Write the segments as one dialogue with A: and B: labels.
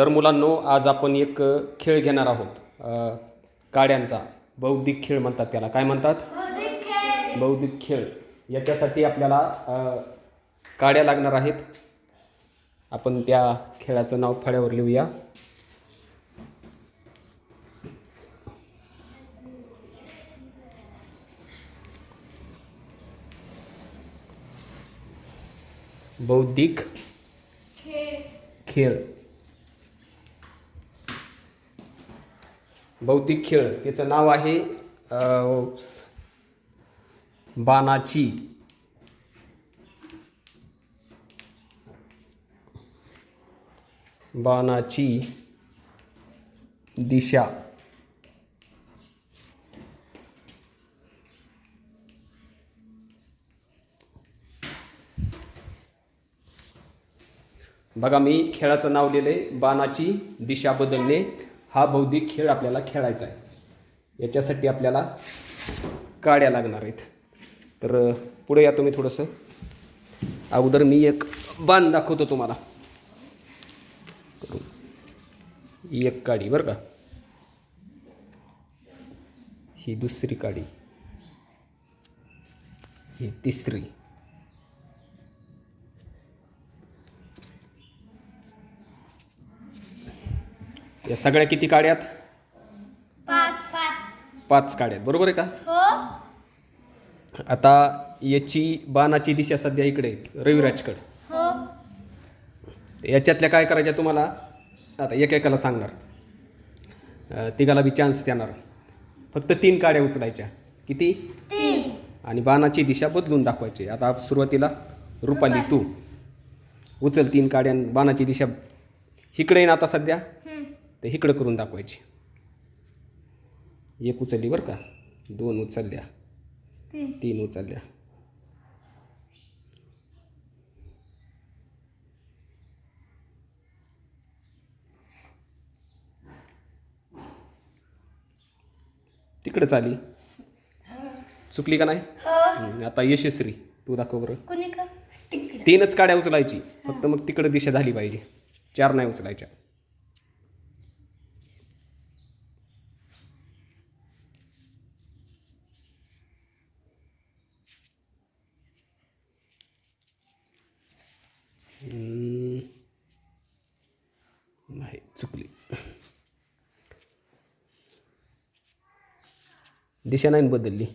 A: तर मुलांनो आज आपण एक खेळ घेणार आहोत. काड्यांचा. बौद्धिक खेळ म्हणतात त्याला. काय म्हणतात? बौद्धिक खेळ. याच्यासाठी आपल्याला काड्या लागणार आहेत. आपण त्या खेळाचं नाव फळ्यावर लिहूया. बौद्धिक खेळ. बौद्धिक खेळ. त्याचं नाव आहे बाणाची बाणाची दिशा. बघा मी खेळाचं नाव लिहिलंय बाणाची दिशा बदलणे. हा बौद्धिक खेळ आपल्याला खेळायचा आहे. याच्यासाठी आपल्याला काड्या लागणार आहेत. तर पुढे या तुम्ही थोडंसं. अगोदर मी एक बाण दाखवतो तुम्हाला. एक काडी बरं का? ही दुसरी काडी. ही तिसरी. या सगळ्या किती काड्यात
B: पाच.
A: पाच काड्यात बरोबर आहे का?
B: हो.
A: आता याची बाणाची दिशा सध्या इकडे रविराजकडे.
B: हो.
A: याच्यातल्या काय करायच्या तुम्हाला? आता एक एकाला सांगणार. अं, तिघाला बी चान्स देणार. फक्त तीन काड्या उचलायच्या. किती?
B: तीन.
A: आणि बाणाची दिशा बदलून दाखवायची. आता सुरुवातीला रुपाली तू. उचल तीन काड्या बाणाची दिशा. इकडे ना आता सध्या. तर इकडं करून दाखवायची. एक उचलली बरं का? दोन उचलल्या.
B: तीन.
A: उचलल्या. तिकडे चाली. चुकली का नाही? आता यशस्वी. तू दाखव बरं. तीनच काड्या उचलायची. फक्त मग तिकडे दिशा झाली पाहिजे. चार नाही उचलायच्या हम्म. नाही चुकली दिशा नाही बदलली.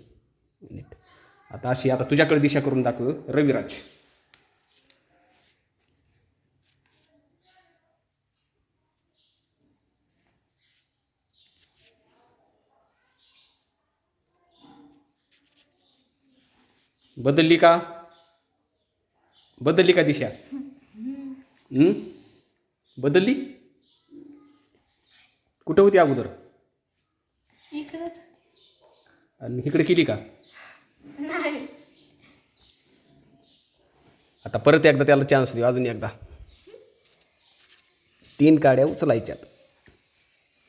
A: नीट आता अशी आता तुझ्याकडे दिशा करून दाखव. रविराज. बदलली का? बदलली का दिशा? बदलली? कुठं होती अगोदर? आणि इकडे केली का?
B: नाही.
A: आता परत एकदा त्याला चान्स देऊ अजून एकदा. तीन काड्या उचलायच्यात.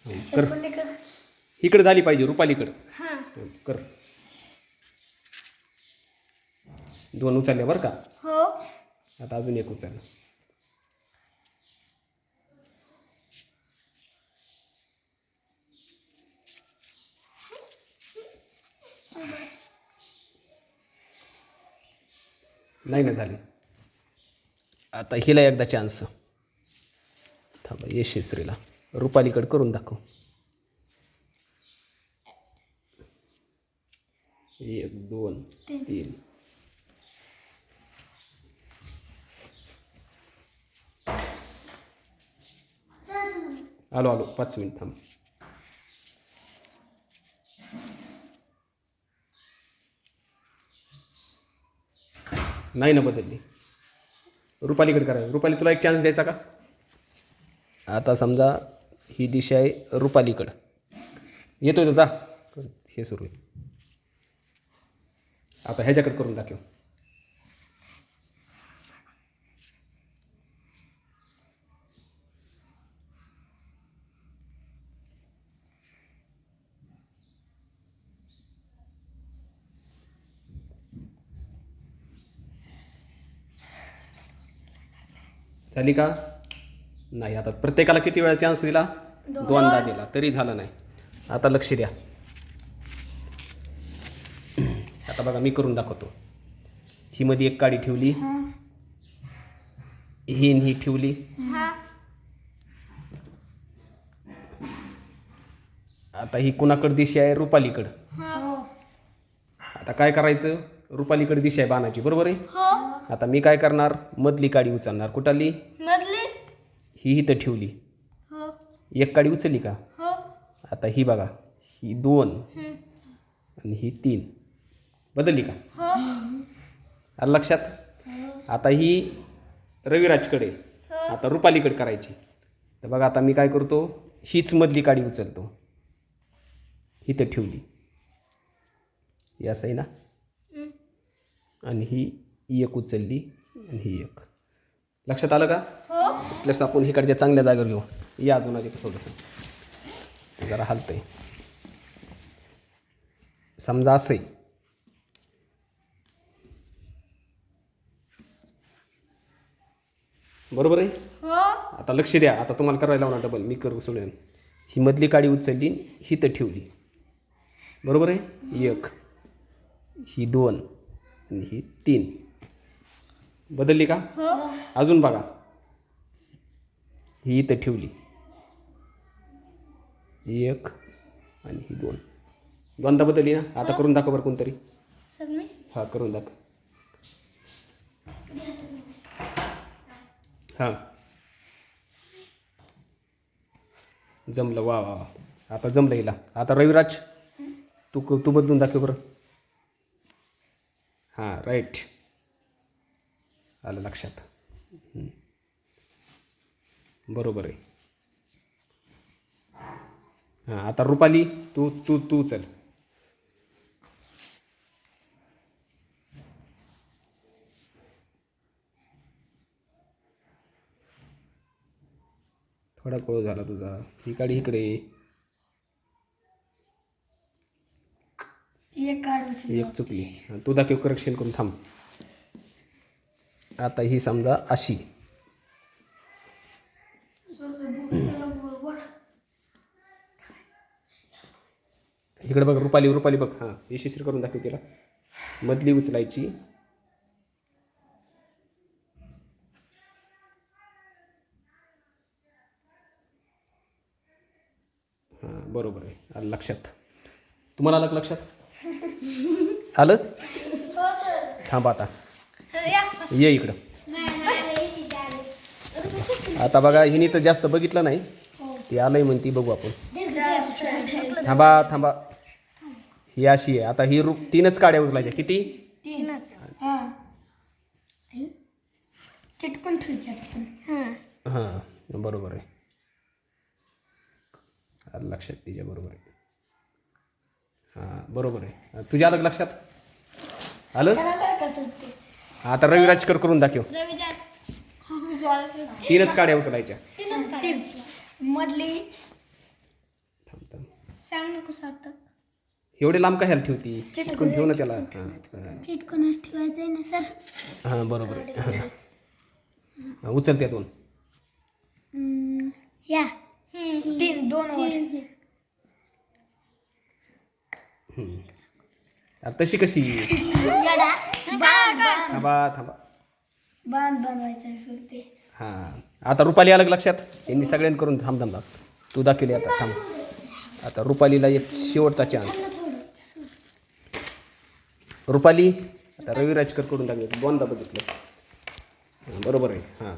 A: कर. इकडे झाली पाहिजे रुपालीकडं.
B: हां.
A: कर. दोन उचलल्या बरं का?
B: हो.
A: आता अजून एक उचल नाही ना झाली. आता हिला एकदा चान्स थांबा यशस्वीला रुपालीकडे करून दाखव. एक दोन तीन. आलो आलो. पाच मिनिट थांब. नाही ना बदलली. रुपालीकडे करा. रुपाली तुला एक चान्स द्यायचा का? आता समजा ही दिशा आहे रुपालीकडं. येतोय तो जा. हे सुरू आहे. आता ह्याच्याकडे करून दाखव. झाली का? नाही आता प्रत्येकाला किती वेळा चान्स दिला? दोनदा दिला तरी झालं नाही. आता लक्ष द्या. आता बघा मी करून दाखवतो. ही मध्ये एक काडी ठेवली. ही. न ही ठेवली.
B: हा.
A: आता ही कुणाकडे दिशी आहे? रुपालीकडं.
B: हो.
A: आता काय करायचं? रुपालीकडे दिशा आहे बाणाची बरोबर आहे?
B: हो.
A: आता मी काय करणार? मधली काडी उचलणार. कुठाली?
B: मधली?
A: ही इथं ठेवली.
B: हो.
A: एक काडी उचलली का?
B: हो.
A: आता ही बघा. ही दोन. आणि ही तीन. बदलली का?
B: हो.
A: आलं लक्षात? आता ही रविराजकडे. आता रुपालीकडे करायची. तर बघा आता मी काय करतो? हीच मधली काडी उचलतो. ही तर ठेवली. ही असं आहे ना. आणि ही एक उचलली आणि ही एक. लक्षात आलं का?
B: हो.
A: प्लस आपण इकडच्या चांगल्या जागेवर घेऊ. या अजून आधी थोडंसं. जरा हलतंय. समजा असं बरोबर आहे?
B: हो.
A: आता लक्ष द्या. आता तुम्हाला करायला लावणार डबल मी करू सोडून. ही मधली काडी उचलली ही तर ठेवली. बरोबर आहे? एक. ही दोन. आणि ही तीन. बदलली का?
B: हो.
A: अजून बघा. ही इथं ठेवली. एक आणि ही दोन. दोनदा बदलली ना? आता करून दाखव बरं कोणतरी. हा करून दाखव. हां. जमलं. वा वा वा. आता जमलं हिला. आता रविराज तू क- तू बदलून दाखव बरं. हां राईट आलं लक्षात. बरोबर आहे. हां आता रुपाली तू तू तू चल. थोडा कोळ झाला तुझा. ही गाडी इकडे. ये.
B: एक
A: चुकली. तू दाखव करेक्शन करून थांब. आता ही समजा अशी. इकडे बघ रुपाली रुपाली बघ. हां यशस्वी करून दाखव तिला. मधली उचलायची. हां बरोबर आहे. आलं लक्षात. तुम्हाला आलं का लक्षात? आलं?
B: हो
A: थांबा आता.
B: या
A: ये इकडं. आता बघा हिने तर जास्त बघितलं नाही. ती आलंय म्हणती बघू आपण. थांबा थांबा. ही अशी आहे. आता ही रूप तीनच काड्या उचलायच्या. किती?
B: तीनच. हा. चिटकून हां.
A: हां बरोबर आहे. लक्षात तिच्या बरोबर आहे. हां बरोबर आहे. तुझ्या आलं लक्षात? आलं? आता रविराजकर करून दाखव. तीनच काड्या उचलायच्या.
B: तीन. मधली.
A: थांब थांब.
B: सांग नको सार्थक.
A: एवढे लांब कशाला ठेवती? चिटकून ठेव ना त्याला.
B: चिटकून ठेवायचंय ना सर.
A: हां बरोबर आहे. उचल त्यातून.
B: या. तीन दोन
A: आता तशी कशी? थांबा थांबा.
B: बांध बनवायचं
A: हां. आता रुपाली अलग लक्षात? यांनी सगळ्यांनी करून थांब थांबा तू दाखवली आता थांब. आता रुपालीला एक शेवटचा चान्स रुपाली आता रविराजकर करून दाखव दोनदा बघितलं. हां, बरोबर आहे. हां.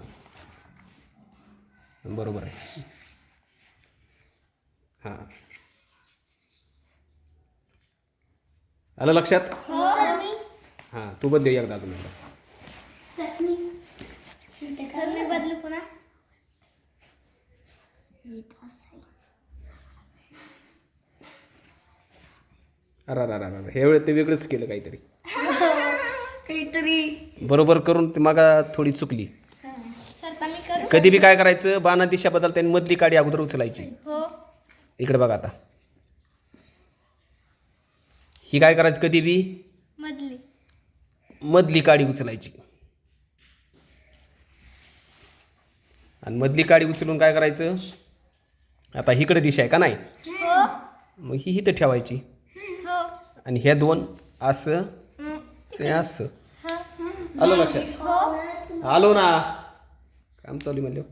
A: बरोबर आहे. हां. आलं लक्षात? हां. तू बदल एकदा अजून एकदा.
B: बदलू पुन्हा.
A: अरे अरे अरे अरे हे वेळ ते वेगळंच केलं काहीतरी.
B: काहीतरी.
A: बरोबर करून ती मागा थोडी चुकली.
B: मी करू.
A: कधी बी काय करायचं बाणा दिशा बदलता आणि मधली काडी अगोदर उचलायची.
B: हो.
A: इकडे बघा आता. ही काय करायचं कधी बी?
B: मधली.
A: मधली काडी उचलायची. आणि मधली काडी उचलून काय करायचं? आता इकडे दिशा आहे का नाही?
B: हो.
A: मग ही इथं ठेवायची.
B: हो.
A: आणि ह्या दोन असं असं. आलं लक्षात? आलो ना. काम चालू म्हणलं.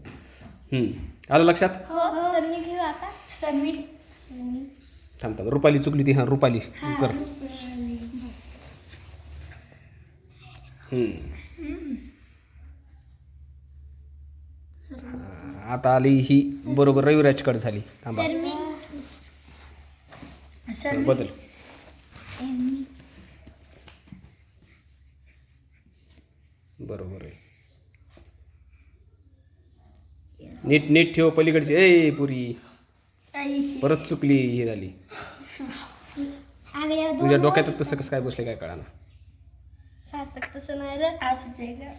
A: आलं लक्षात?
B: हो.
A: थांब थांब. रुपाली चुकली ती. हां रुपाली कर हम्म. हा, आता आली ही बरोबर रविराजकडे झाली. थांबा. बदल. बरोबर आहे. नीट नीट ठेव पलीकडची. ए पुरी. परत चुकली हे झाली. तुझ्या डोक्यात तसं कसं काय बसले काय कळा
B: सार्थक तसं नाही रे. असंच आहे का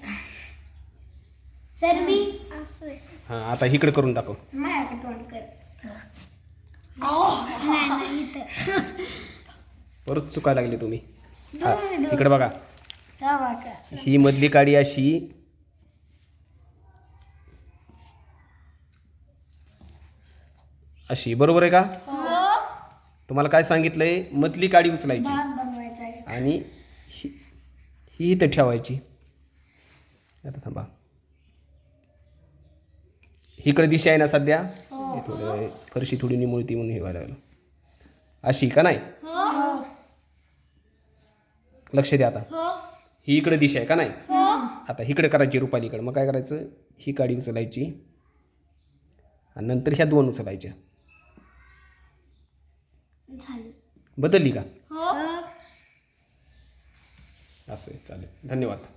B: सर मी असं आहे.
A: हां आता इकडे करून दाखव.
B: माझ्याकडे तोंड कर. नाही, नाही, इथं.
A: परत चुकायला लागले तुम्ही. हा, इकडे बघा.
B: हा बघा.
A: ही मधली काडी अशी. अशी बरोबर आहे का?
B: हो.
A: तुम्हाला काय सांगितलंय? मधली काडी उचलायची.
B: भात बनवायचा आहे.
A: आणि ही इथं ठेवायची. आता थांबा. इकडे दिशा आहे ना सध्या? हे. थोडं फरशी थोडी निमुळती म्हणून हे व्हायला लागलं. अशी का नाही?
B: हो.
A: लक्ष द्या आता.
B: हो.
A: ही इकडे दिशा आहे का नाही?
B: हो.
A: आता इकडे करायची रुपालीकडे मग काय करायचं? ही काडी उचलायची. आणि नंतर ह्या दोन उचलायच्या. बदलली का?
B: हो.
A: असं. आहे, चालेल. धन्यवाद.